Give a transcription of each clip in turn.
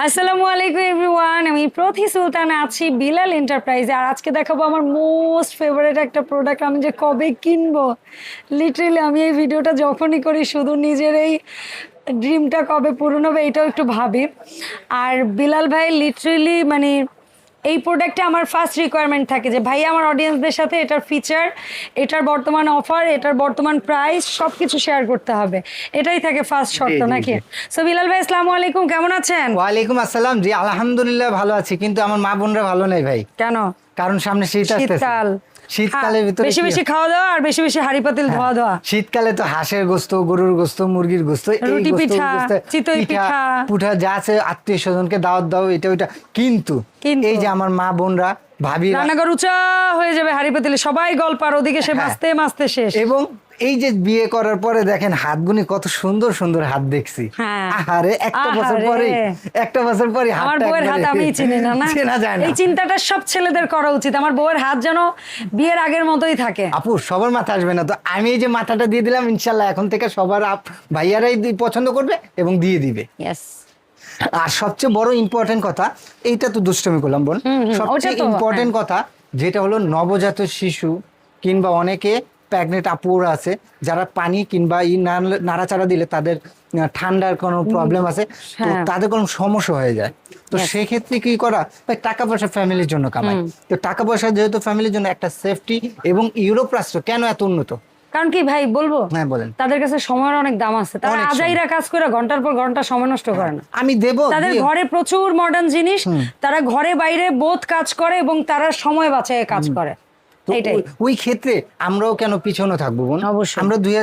আসসালামু আলাইকুম এভরিওয়ান, আমি প্রতি সুলতান আছি বিলাল এন্টারপ্রাইজে আর আজকে দেখাবো আমার মোস্ট ফেভারিট একটা প্রোডাক্ট আমি যে কবে কিনবো। লিটারেলি আমি এই ভিডিওটা যখনই করি, শুধু নিজের এই ড্রিমটা কবে পূরণ হবে, এটাও একটু ভাবি। আর বিলাল ভাই লিটারেলি মানে এই প্রোডাক্টে আমার ফার্স্ট রিকোয়ারমেন্ট থাকে যে ভাই আমার অডিয়েন্সদের সাথে এটার ফিচার এটার বর্তমান অফার এটার বর্তমান প্রাইস সব কিছু শেয়ার করতে হবে। এটাই থাকে ফার্স্ট শর্ত নাকি? সো বিলাল ভাই আসসালামু আলাইকুম কেমন আছেন? ওয়ালাইকুম আসসালাম। জি আলহামদুলিল্লাহ ভালো আছি কিন্তু আমার মা বোনরা ভালো নেই ভাই। কেন? কারণ সামনে শীত শীতকাল। শীতকালের হ্যাঁ, ভিতরে বেশি বেশি খাওয়া দাওয়া আর বেশি বেশি হাড়ি পাতিল ধোয়া ধোয়া শীতকালে তো হাঁসের গোস্ত গরুর গোস্ত মুরগির গোস্ত রুটি পিঠা, চিতই পিঠা। পুঠা যা আছে আত্মীয় স্বজনকে দাওয়াত দাও এটা ওইটা কিন্তু? এই যে আমার মা বোনরা ভাবিরা রান্নাঘর উঁচা হয়ে যাবে হাড়ি পাতিলে সবাই গল্প আর ওদিকে সে হ্যাঁ। শেষ। এবং এই যে বিয়ে করার পরে দেখেন হাতগুনি কত সুন্দর সুন্দর হাত দেখছি। হ্যাঁ। আহারে একটা বছর পরে একটা বছর পরে আমার বউয়ের হাত আমি চিনি না না? চেনা যায় না। এই চিন্তাটা সব ছেলেদের করা উচিত। আমার বউয়ের হাত যেন বিয়ের আগের মতোই থাকে। আপু সবার মাথা আসবে না তো। আমি এই যে মাথাটা দিয়ে দিলাম ইনশাল্লাহ এখন থেকে সবার আপ ভাইয়ারাই পছন্দ করবে এবং দিয়ে দিবে। ইয়েস আর সবচেয়ে বড় ইম্পর্টেন্ট কথা এইটা তো দুষ্টমি করলাম বোন। সবচেয়ে ইম্পর্টেন্ট কথা যেটা হলো নবজাত শিশু কিংবা অনেকে প্রেগনেন্ট আপুরা আছে যারা পানি কিংবা ই নাড়াচাড়া দিলে তাদের ঠান্ডার কোনো প্রবলেম আছে তো হ্যাঁ। তাদের কোনো সমস্যা হয়ে যায়। তো সেক্ষেত্রে কি করা ভাই টাকা পয়সা ফ্যামিলির জন্য কামাই। তো টাকা পয়সা যেহেতু ফ্যামিলির জন্য একটা সেফটি এবং ইউরোপ রাষ্ট্র কেন এত উন্নত? কারণ কি ভাই বলব? হ্যাঁ বলেন। তাদের কাছে সময়ের অনেক দাম আছে। তারা আজাইরা কাজ করে ঘণ্টার পর ঘণ্টা সময় নষ্ট করে না। আমি দেব তাদের ঘরে প্রচুর মডার্ন জিনিস। তারা ঘরে বাইরে বোধ কাজ করে এবং তারা সময় বাঁচায় কাজ করে। ওই- ক্ষেত্রে আমরাও কেন পিছনে থাকব বোন? আমরা দুই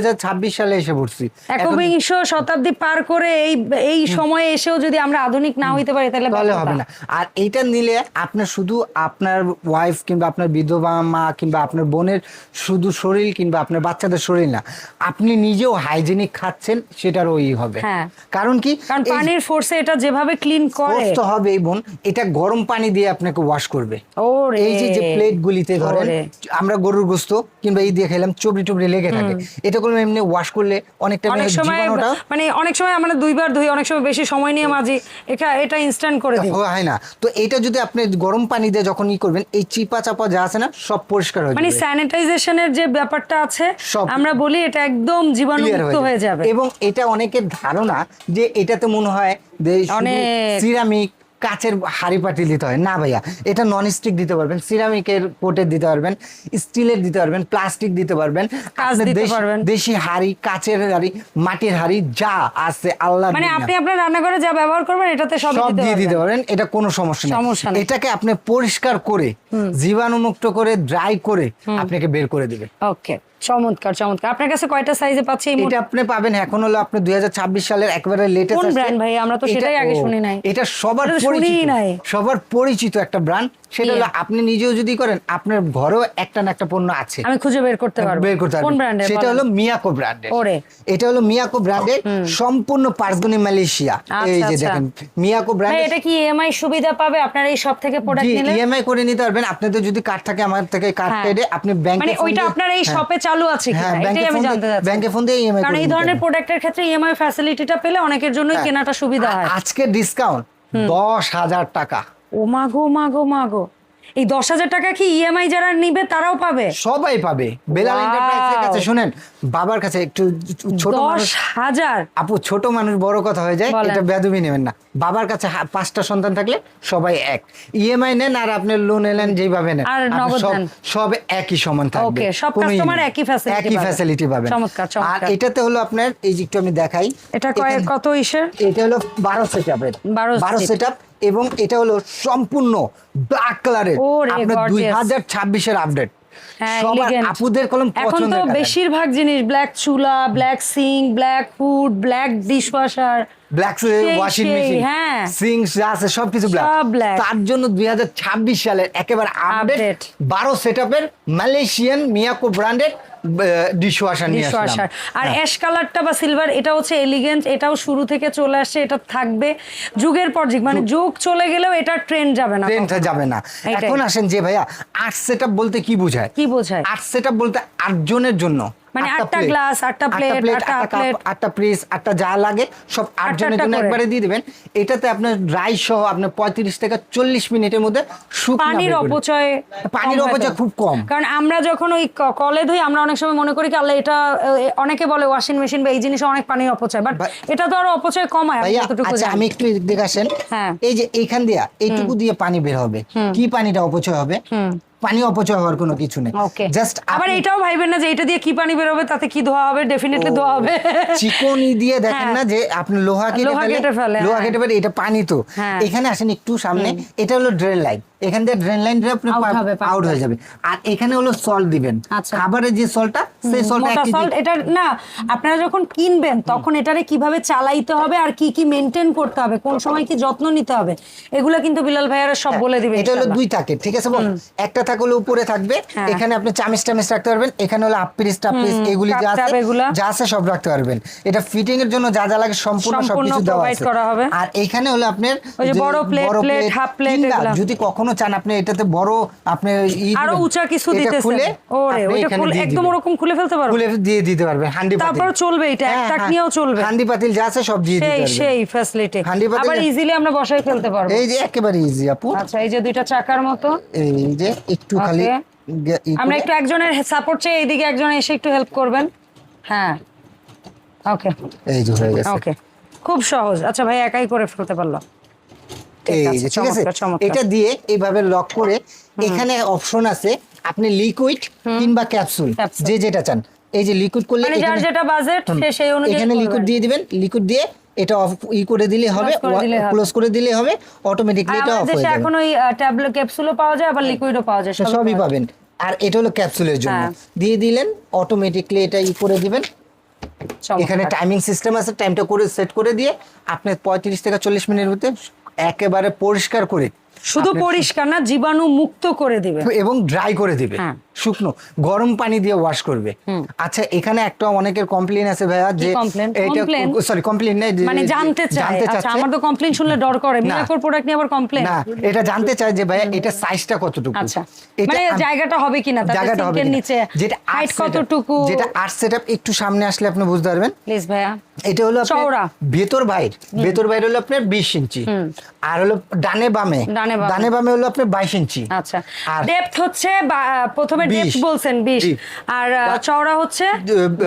সালে এসে পড়ছি। একবিংশ শতাব্দী পার করে এই এই সময়ে এসেও যদি আমরা আধুনিক না হইতে পারি তাহলে ব্যর্থতা। হবে না। আর এইটা নিলে আপনার শুধু আপনার ওয়াইফ কিংবা আপনার বিধবা মা কিংবা আপনার বোনের শুধু শরীর কিংবা আপনার বাচ্চাদের শরীর না আপনি নিজেও হাইজেনিক খাচ্ছেন সেটার ওই হবে। হ্যাঁ। কারণ কি? কারণ পানির ফোর্সে এটা যেভাবে ক্লিন করে। হবে এই বোন এটা গরম পানি দিয়ে আপনাকে ওয়াশ করবে। ওরে। এই যে যে প্লেট গুলিতে ধরেন। আমরা গরুর গোস্ত কিংবা এই দিয়ে খেলাম চবড়ি টবড়ি লেগে থাকে। এটা করলে এমনি ওয়াশ করলে অনেকটা অনেক মানে সময় মানে অনেক সময় আমরা দুইবার ধুই অনেক সময় বেশি সময় নিয়ে মাঝি এটা এটা ইনস্ট্যান্ট করে দিই। হয় না। তো এটা যদি আপনি গরম পানি দিয়ে যখন ই করবেন এই চিপা চাপা যা আছে না সব পরিষ্কার হয়ে মানে স্যানিটাইজেশনের যে ব্যাপারটা আছে সব আমরা বলি এটা একদম জীবাণুমুক্ত হয়ে যাবে। এবং এটা অনেকের ধারণা যে এটাতে মনে হয়। সিরামিক কাচের হাড়ি পাটি দিতে হয়। না ভাইয়া এটা নন স্টিক দিতে পারবেন সিরামিকের পোটের দিতে পারবেন স্টিলের দিতে পারবেন প্লাস্টিক দিতে পারবেন। দেশি- হাড়ি কাচের হাড়ি মাটির হাড়ি যা আছে আল্লাহ মানে আপনি আপনার রান্নাঘরে যা ব্যবহার করবেন এটাতে সব দিয়ে দিতে পারবেন পারেন এটা কোনো সমস্যা নেই। এটাকে আপনি পরিষ্কার করে জীবাণুমুক্ত করে ড্রাই করে আপনাকে বের করে দিবে। ওকে চমৎকার চমৎকার। আপনার কাছে কয়টা সাইজে পাচ্ছি এটা আপনি পাবেন এখন হলো আপনি দুই সালের একেবারে লেটেস্ট কোন brand ভাই? আমরা তো সেটাই আগে শুনি নাই। এটা সবার পরিচিত সবার পরিচিত একটা ব্র্যান্ড সেটা হলো আপনি নিজেও যদি করেন আপনার ঘরেও একটা না একটা পণ্য আছে। আমি খুঁজে বের করতে পারব। বের করতে কোন ব্র্যান্ডের সেটা হলো মিয়াকো ব্র্যান্ডের ওরে। এটা হলো মিয়াকো ব্র্যান্ডের সম্পূর্ণ পার্সগনি মালয়েশিয়া আচ্ছা, এই যে আচ্ছা। দেখেন মিয়াকো ব্র্যান্ড এটা কি ইএমআই সুবিধা পাবে? আপনার এই সব থেকে প্রোডাক্ট নিলে? ইএমআই করে নিতে পারবেন। আপনাদের যদি কার্ড থাকে আমার থেকে কার্ড হ্যাঁ। কেটে আপনি ব্যাংকে মানে ওইটা আপনার এই শপে চালু আছে হ্যাঁ কিনা ব্যাংকে এটাই আমি ফোন জানতে দিয়ে চাচ্ছি। ব্যাংকে ফোন দিয়ে ইএমআই কারণ এই ধরনের প্রোডাক্টের ক্ষেত্রে ইএমআই ফ্যাসিলিটিটা পেলে অনেকের জন্যই হ্যাঁ। কেনাটা সুবিধা হয়। আজকে ডিসকাউন্ট দশ হাজার টাকা। ও মাগো মাগো মাগো এই দশ হাজার টাকা কি ইএমআই যারা নিবে তারাও পাবে? সবাই পাবে। বেলাল এন্টারপ্রাইজের কাছে শুনেন বাবার কাছে একটু ছোট দশ মানুষ হাজার? আপু ছোট মানুষ বড় কথা হয়ে যায় এটা বেদবি নেবেন না। বাবার কাছে পাঁচটা সন্তান থাকলে সবাই এক। ইএমআই নেন আর আপনি লোন এলেন যেভাবে নেন। আর সব সব একই সমান থাকবে। সব নেই। একই facility একই ফ্যাসিলিটি পাবেন। চমৎকার, আর এটাতে হলো আপনার এই যে একটু আমি দেখাই এটা কয় কত ইসের? এটা হলো বারো সেট আপের 12 বারো seat। সেট এবং এটা হলো সম্পূর্ণ ব্ল্যাক কালারের আপনার দুই হাজার ছাব্বিশের আপডেট হ্যাঁ, আপুদের কলম এখন তো বেশিরভাগ জিনিস ব্ল্যাক চুলা black sink black food black dishwasher black washing machine আছে সবকিছু ব্ল্যাক তার জন্য দুই হাজার ছাব্বিশ সালের একেবারে আপডেট বারো সেট আপের মালয়েশিয়ান মিয়াকো ব্র্যান্ডের ডিশওয়াশার নিয়ে ডিশওয়াশার আসলাম। আর অ্যাশ কালারটা বা সিলভার এটা হচ্ছে এলিগেন্ট এটাও শুরু থেকে চলে আসছে এটা থাকবে যুগের পর যুগ। মানে যুগ। চলে গেলেও এটা ট্রেন্ড যাবে না ট্রেনটা যাবে না। এখন আসেন যে ভাইয়া আর্ট সেট বলতে কি বোঝায়? কি বোঝায়? আর্ট সেট বলতে আটজনের জন্য। মানে আটটা glass, আটটা plate, আটটা যা লাগে সব আট আটটা জনের জন্য একবারে দিয়ে দিবেন। এটাতে আপনার সহ আপনার পঁয়ত্রিশ থেকে চল্লিশ মিনিটের মধ্যে পানির অপচয় পানির অপচয় খুব কম। কারণ আমরা যখন ওই কলে ধুই আমরা অনেক সময় মনে করি কি আল্লাহ এটা অনেকে বলে ওয়াশিং মেশিন বা এই জিনিসে অনেক পানির অপচয় বাট এটা তো আরও অপচয় কমায় যতটুকু আচ্ছা আমি একটু দেখে আসেন। হ্যাঁ। এই যে এইখান দিয়া এইটুকু দিয়ে পানি বের হবে। কি পানিটা অপচয় হবে? পানি অপচয় হওয়ার কোনো কিছু নেই। জাস্ট আবার এটাও ভাইবেন না যে এটা দিয়ে কি পানি বেরোবে তাতে কি ধোয়া হবে? ডেফিনেটলি ধোয়া হবে। চিকনি দিয়ে দেখেন হ্যাঁ। না যে আপনি লোহা কেটে ফেলে লোহা হ্যাঁ। কেটে ফেলে এটা পানি তো। হ্যাঁ। এখানে আসেন একটু সামনে এটা হলো ড্রেন লাইন এখান দিয়ে ড্রেন লাইন আপনি হবে আউট হয়ে যাবে। আর এখানে হলো সল্ট দিবেন। আচ্ছা। খাবারের যে সল্টটা সেই সল্টটা মোটা সল্ট এটা না আপনারা যখন কিনবেন তখন এটারে কীভাবে চালাইতে হবে আর কি কি মেনটেন করতে হবে কোন সময় কি যত্ন নিতে হবে এগুলো কিন্তু বিলাল ভাইয়ারা সব বলে দিবে এটা হলো। দুই থাকে ঠিক আছে একটা হলো উপরে থাকবে। হ্যাঁ। এখানে আপনি চামিচ টামিচ রাখতে পারবেন এখানে হলো আপিস টাপিস এগুলি যা আছে যা আছে সব রাখতে পারবেন। এটা ফিটিং এর জন্য যা যা লাগে সম্পূর্ণ সবকিছু দেওয়া আছে। আর এখানে হলো আপনার বড় plate, half plate কিংবা যদি কখনো চান আপনি এটাতে বড় আপনি আরও উঁচা কিছু এটা খুলে ওরে এখানে খুলে একদম ওরকম খুলে ফেলতে পারব। খুলে দিয়ে দিতে পারবেন হান্ডি পাতিল। তারপর চলবে এটা, হ্যাঁ, টাক হ্যাঁ, নিয়েও চলবে। হান্ডি পাতিল যা আছে সব দিয়ে দিতে সেই পারবেন। সেই ফ্যাসিলিটি আবার ইজিলি আমরা বসাই ফেলতে পারব। এই যে একেবারে ইজি আপু। আচ্ছা এই যে দুইটা চাকার মতো। এই যে একটু খালি আমরা একটু একজনের সাপোর্ট চাই এইদিকে একজন এসে একটু হেল্প করবেন। হ্যাঁ। ওকে এই যে হয়ে গেছে। ওকে খুব সহজ। আচ্ছা ভাই একাই করে ফেলতে পারল। এই যে ঠিক আছে। এটা দিয়ে এইভাবে লক করে এখানে অপশন আছে আপনি লিকুইড কিংবা ক্যাপসুল যে যেটা চান। এই যে লিকুইড করলে মানে যার যেটা বাজেট সে সেই অনুযায়ী এখানে লিকুইড দিয়ে দিবেন। লিকুইড দিয়ে এটা অফ ই করে দিলে হবে। ক্লোজ করে দিলে হবে অটোমেটিকলি এটা অফ হয়ে যাবে এখন ওই ট্যাবলেট ক্যাপসুলও পাওয়া যায় আবার লিকুইডও পাওয়া যায় সবই পাবেন আর এটা হলো ক্যাপসুলের জন্য হ্যাঁ। দিয়ে দিলেন অটোমেটিকলি এটা ই করে দিবেন। এখানে টাইমিং সিস্টেম আছে টাইমটা করে সেট করে দিয়ে আপনি পঁয়ত্রিশ থেকে চল্লিশ মিনিটের মধ্যে একেবারে পরিষ্কার করে শুধু পরিষ্কার না জীবাণু মুক্ত করে দিবে এবং ড্রাই করে দিবে হ্যাঁ। শুকনো গরম পানি দিয়ে ওয়াশ করবে। আচ্ছা এখানে একটা অনেকের কমপ্লেন আছে ভাইয়া যে এটা সরি কমপ্লেন যে- মানে জানতে চায়। আচ্ছা আমার তো কমপ্লেন শুনলে ডর করে। না। মিরাকোর প্রোডাক্ট নিয়ে আবার কমপ্লেন না এটা জানতে চায় যে ভাইয়া এটা সাইজটা কতটুকু? আচ্ছা। মানে জায়গাটা হবে কিনা? জায়গাটা হবে সিঙ্কের নিচে যেটা হাইট কতটুকু? যেটা আর্ট সেটআপ একটু সামনে আসলে আপনি বুঝতে পারবেন। প্লিজ ভাইয়া। এটা হলো আপনার। ভেতর বাইর। ভেতর বাইর হলো আপনার বিশ ইঞ্চি। আর হলো ডানে বামে। ডানে বামে। হলো আপনার বাইশ ইঞ্চি। আচ্ছা। আর ডেপথ হচ্ছে প্রথমে ডেপথ বলছেন 20 আর চওড়া হচ্ছে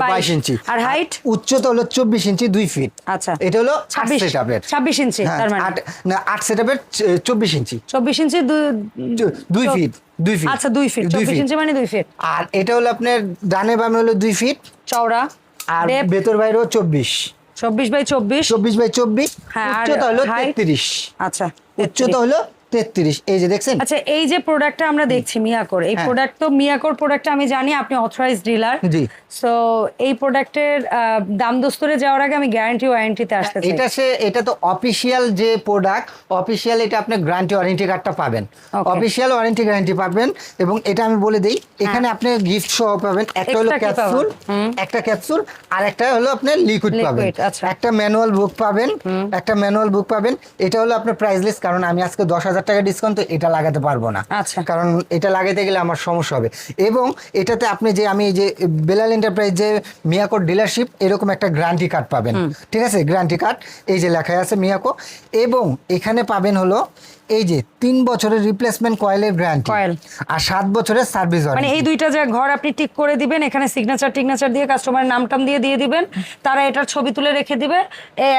বাইশ ইঞ্চি। আর হাইট উচ্চতা হলো চব্বিশ ইঞ্চি দুই ফিট আচ্ছা। এটা হলো আট 26 সেটআপের 26 ইঞ্চি হ্যাঁ, তার মানে? না আট সেটআপের চব্বিশ ইঞ্চি। 24 ইঞ্চি দুই- চো- দুই চো- ফিট দুই ফিট আচ্ছা দুই ফিট দুই 24 ইঞ্চি মানে দুই ফিট আর এটা হলো আপনার ডানে বামে হলো দুই ফিট চওড়া। আর ভেতর বাইরে চব্বিশ। 24 বাই 24 চব্বিশ বাই চব্বিশ। হ্যাঁ, উচ্চতা হলো? তেত্রিশ। আচ্ছা উচ্চতা হলো তেত্রিশ এই যে দেখছেন আচ্ছা এই যে প্রোডাক্টটা আমরা দেখছি মিয়াকোর এই হ্যাঁ। প্রোডাক্ট তো মিয়াকোর প্রোডাক্টটা আমি জানি আপনি অথরাইজ ডিলার জি। সো এই প্রোডাক্টের দাম দস্তরে যাওয়ার আগে আমি গ্যারান্টি ওয়ারেন্টিতে আসতে চাই। এটা সে এটা তো অফিসিয়াল যে প্রোডাক্ট অফিসিয়াল এটা আপনি গ্যারান্টি ওয়ারেন্টি কার্ডটা পাবেন. অফিসিয়াল ওয়ারেন্টি গ্যারান্টি পাবেন এবং এটা আমি বলে দিই এখানে আপনি গিফট সহ পাবেন একটা হলো ক্যাপসুল একটা ক্যাপসুল আর একটা হলো আপনার লিকুইড পাবেন। আচ্ছা। একটা ম্যানুয়াল বুক পাবেন একটা ম্যানুয়াল বুক পাবেন এটা হলো আপনার প্রাইসলেস কারণ আমি আজকে দশ হাজার টাকা ডিসকাউন্ট তো এটা লাগাতে পারব না। আচ্ছা। কারণ এটা লাগাতে গেলে আমার সমস্যা হবে। এবং এটাতে আপনি যে আমি এই যে বেলাল এন্টারপ্রাইজ যে মিয়াকো ডিলারশিপ এরকম একটা গ্যারান্টি কার্ড পাবেন। ঠিক আছে? গ্যারান্টি কার্ড এই যে লেখা আছে মিয়াকো এবং এখানে পাবেন হলো এই যে তিন বছরের রিপ্লেসমেন্ট কয়েলের গ্যারান্টি। আর সাত বছরের সার্ভিস মানে এই দুইটা যে ঘর আপনি ঠিক করে দিবেন এখানে সিগনেচার টিগনেচার দিয়ে কাস্টমারের নাম টাম দিয়ে দিয়ে দিবেন। তারা এটার ছবি তুলে রেখে দিবে।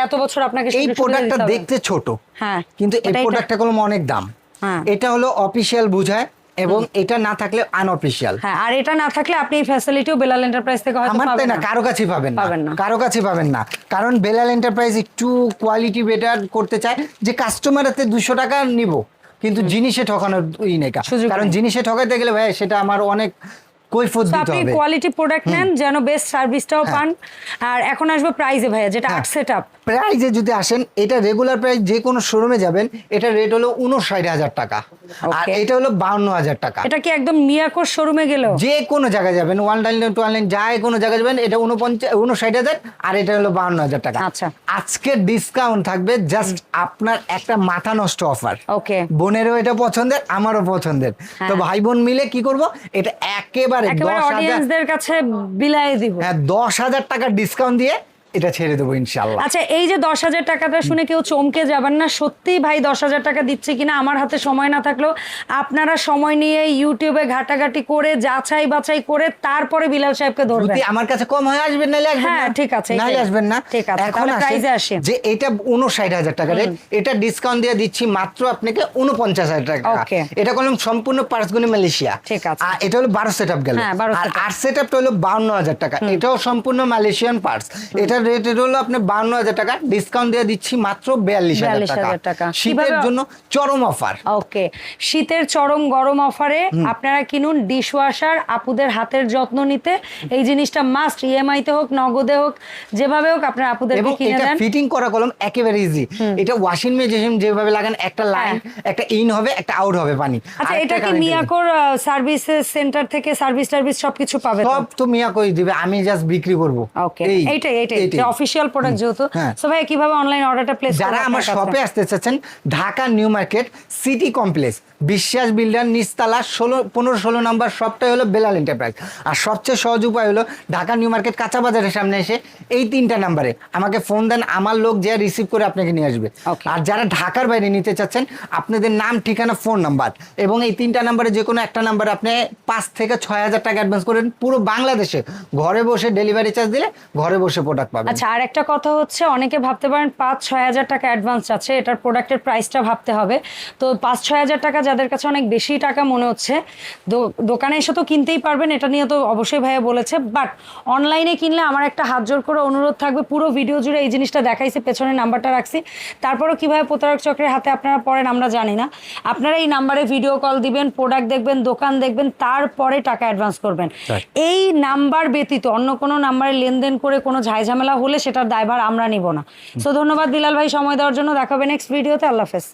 এত বছর আপনাকে এই প্রোডাক্টটা দেখতে ছোট। হ্যাঁ কিন্তু এই প্রোডাক্টটা কোনো অনেক দাম। হ্যাঁ। এটা হলো অফিসিয়াল বুঝায়। এবং এটা না থাকলে আনঅফিসিয়াল হ্যাঁ আর এটা না থাকলে আপনি এই ফ্যাসিলিটিও বেলাল এন্টারপ্রাইজ থেকে হয়তো আমার তাই পাবেন না কারও কাছে পাবেন পাবেন না। কারও কাছে পাবেন না। কারণ বেলাল এন্টারপ্রাইজ একটু কোয়ালিটি বেটার করতে চায়। যে কাস্টমার হাতে দুশো টাকা নিব কিন্তু জিনিসে ঠকানোর ই নেই কারণ জিনিসে ঠকাইতে গেলে ভাই সেটা আমার অনেক কৈফত আপনি কোয়ালিটি প্রোডাক্ট নেন যেন বেস্ট সার্ভিসটাও পান। আর এখন আসবে প্রাইজে ভাইয়া যেটা হ্যাঁ। আট সেট আপ প্রাইজে যদি আসেন এটা রেগুলার প্রাইস যে কোনো শোরুমে যাবেন এটা রেট হলো উনষাট হাজার টাকা। আর এটা হলো বাউন্ন হাজার টাকা। এটা কি একদম মিয়াকোর শোরুমে গেল যে কোনো জায়গায় যাবেন ওয়ান লাইন টু লাইন যাই কোনো জায়গায় যাবেন এটা উনপঞ্চাশ উনষাট হাজার আর এটা হলো বাউন্ন হাজার টাকা। আচ্ছা। আজকে ডিসকাউন্ট থাকবে জাস্ট আপনার একটা মাথা নষ্ট অফার ওকে বোনেরও এটা পছন্দের আমারও পছন্দের। তো হ্যাঁ। ভাই বোন মিলে কি করব? এটা একেবারে একেবারে দশ হাজার কাছে বিলাই দিব। হ্যাঁ দশ হাজার টাকা ডিসকাউন্ট দিয়ে এটা ছেড়ে দেবো ইনশাল্লাহ আচ্ছা এই যে দশ হাজার টাকাটা শুনে কেউ চমকে যাবেন না সত্যি ভাই দশ হাজার টাকা দিচ্ছে কিনা আমার হাতে সময় না থাকলেও আপনারা সময় নিয়ে ইউটিউবে ঘাটাঘাটি করে যাচাই বাছাই করে তারপরে বিলাল সাহেবকে ধরবেন। আমার কাছে কম হয় আসবেন নাহলে আসবেন হ্যাঁ, ঠিক আছে, নাহলে আসবেন না? ঠিক আছে, এখন এ আসি। যে এটা উনষাট হাজার টাকা রেট এটা ডিসকাউন্ট দিয়ে দিচ্ছি মাত্র আপনাকে উনপঞ্চাশ হাজার টাকা। এটা করলাম সম্পূর্ণ পার্সগুনি মালয়েশিয়া। ঠিক আছে। আর এটা হলো বারো সেট আপ গেল। হ্যাঁ, 12 আর আট সেট আপটা হলো বাউন্ন হাজার টাকা। এটাও সম্পূর্ণ মালয়েশিয়ান পার্স এটার রেট হলো আপনার বাউন্ন হাজার টাকা। ডিসকাউন্ট দিয়ে দিচ্ছি মাত্র বিয়াল্লিশ হাজার টাকা। শীতের জন্য চরম অফার ওকে। শীতের চরম গরম অফারে আপনারা কিনুন ডিশওয়াশার আপুদের হাতের যত্ন নিতে। এই জিনিসটা মাস্ট ইএমআই তে হোক নগদে হোক যেভাবে হোক আপনারা কিনে দেন। ফিটিং করা কলম একেবারে ইজি এটা ওয়াশিং মেশিন যেভাবে লাগান একটা লাইন একটা ইন হবে একটা আউট হবে পানি। হ্যাঁ। আচ্ছা এটা কি মিয়াকোর সার্ভিস সেন্টার থেকে সার্ভিস টার্ভিস সবকিছু পাবে সব তো মিয়া কই দিবে আমি জাস্ট বিক্রি করব। ওকে। এইটাই এইটাই। অফিসিয়াল প্রোডাক্ট যেহেতু। হ্যাঁ। সো ভাই কীভাবে অনলাইন অর্ডারটা প্লেস যারা আমার শপে আসতে চাচ্ছেন Dhaka new market city complex Biswas builder নিচতলা ষোলো পনেরো ষোলো নম্বর সবটাই হলো বেলাল এন্টারপ্রাইজ আর সবচেয়ে সহজ উপায় হলো ঢাকা নিউ মার্কেট কাঁচা বাজারের সামনে এসে এই তিনটা নাম্বারে আমাকে ফোন দেন আমার লোক যে রিসিভ করে আপনাকে নিয়ে আসবে. আর যারা ঢাকার বাইরে নিতে চাচ্ছেন আপনাদের নাম ঠিকানা ফোন নাম্বার এবং এই তিনটা নাম্বারে যে কোনো একটা নাম্বারে আপনি পাঁচ থেকে ছয় হাজার টাকা অ্যাডভান্স করেন পুরো বাংলাদেশে। ঘরে বসে ডেলিভারি চার্জ দিলে ঘরে বসে প্রোডাক্ট পাবেন। আচ্ছা আর একটা কথা হচ্ছে অনেকে ভাবতে পারেন পাঁচ ছয় হাজার টাকা অ্যাডভান্স আছে এটার প্রোডাক্টের প্রাইসটা ভাবতে হবে। তো পাঁচ ছয় হাজার টাকা যাদের কাছে অনেক বেশি টাকা মনে হচ্ছে দোকানে এসে তো কিনতেই পারবেন এটা নিয়ে তো অবশ্যই ভাইয়া বলেছে। বাট অনলাইনে কিনলে আমার একটা হাত জোর করে অনুরোধ থাকবে পুরো ভিডিও জুড়ে এই জিনিসটা দেখাইছে পেছনে নাম্বারটা রাখছি। তারপরও কীভাবে প্রতারক চক্রের হাতে আপনারা পড়েন আমরা জানি না। আপনারা এই নাম্বারে ভিডিও কল দিবেন প্রোডাক্ট দেখবেন দোকান দেখবেন তারপরে টাকা অ্যাডভান্স করবেন। এই নাম্বার ব্যতীত অন্য কোনো নাম্বারে লেনদেন করে কোনো ঝামেলা হলে সেটার দায়ভার আমরা নিব না। সো ধন্যবাদ বিলাল ভাই সময় দেওয়ার জন্য। দেখাবে নেক্সট ভিডিওতে আল্লাহ হাফেজ।